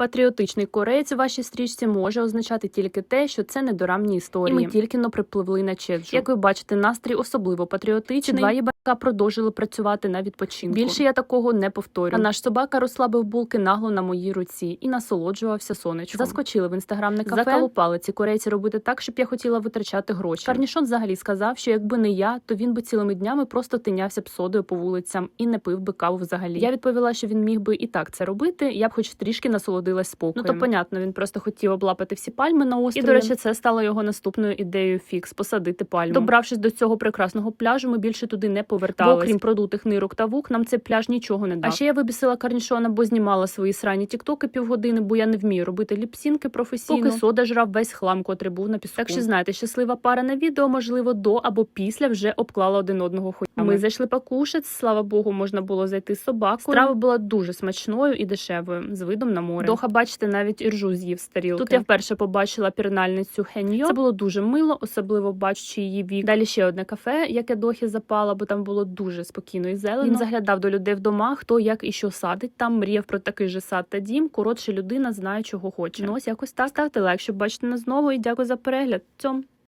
Патріотичний кореєць у вашій стрічці може означати тільки те, що це недорамні історії. І ми тільки но припливли на Чеджу. Як ви бачите, настрій особливо патріотичний. Два їбака продовжили працювати на відпочинку. Більше я такого не повторю. А наш собака розслабив булки нагло на моїй руці і насолоджувався сонечком. Заскочили в інстаграмне кафе. Закалупали ці корейці робити так, щоб я хотіла витрачати гроші. Карнішон взагалі сказав, що якби не я, то він би цілими днями просто тинявся б содою по вулицям і не пив би каву взагалі. Я відповіла, що він міг би і так це робити. Я б хоч трішки насолодилась спокоєм. Ну то понятно, він просто хотів облапати всі пальми на острові. І до речі, це стало його наступною ідеєю фікс посадити пальму. Добравшись до цього прекрасного пляжу, ми більше туди не повертались. Бо, крім продутих нирок та вук, нам цей пляж нічого не дав. А ще я вибісила карнішона, бо знімала свої срані тіктоки півгодини, бо я не вмію робити ліпсінки професійно. Поки сода жрав весь хлам, котрий був на піску. Так що знаєте, щаслива пара на відео, можливо, до або після вже обклала один одного. Ми зайшли покушать. Слава Богу, можна було зайти з собакою. Страва була дуже смачною і дешевою, з видом на море. Доха, бачите, навіть іржу з'їв з тарілки. Тут я вперше побачила пірнальницю Хеньо. Це було дуже мило, особливо бачачи її вік. Далі ще одне кафе, яке дохі запала, бо там було дуже спокійно і зелено. Він заглядав до людей в домах, хто як і що садить. Там мріяв про такий же сад та дім. Коротше, людина знає, чого хоче. Ну ось якось так. Ставте лайк, щоб бачити нас знову. І дякую за перегляд. Цьом.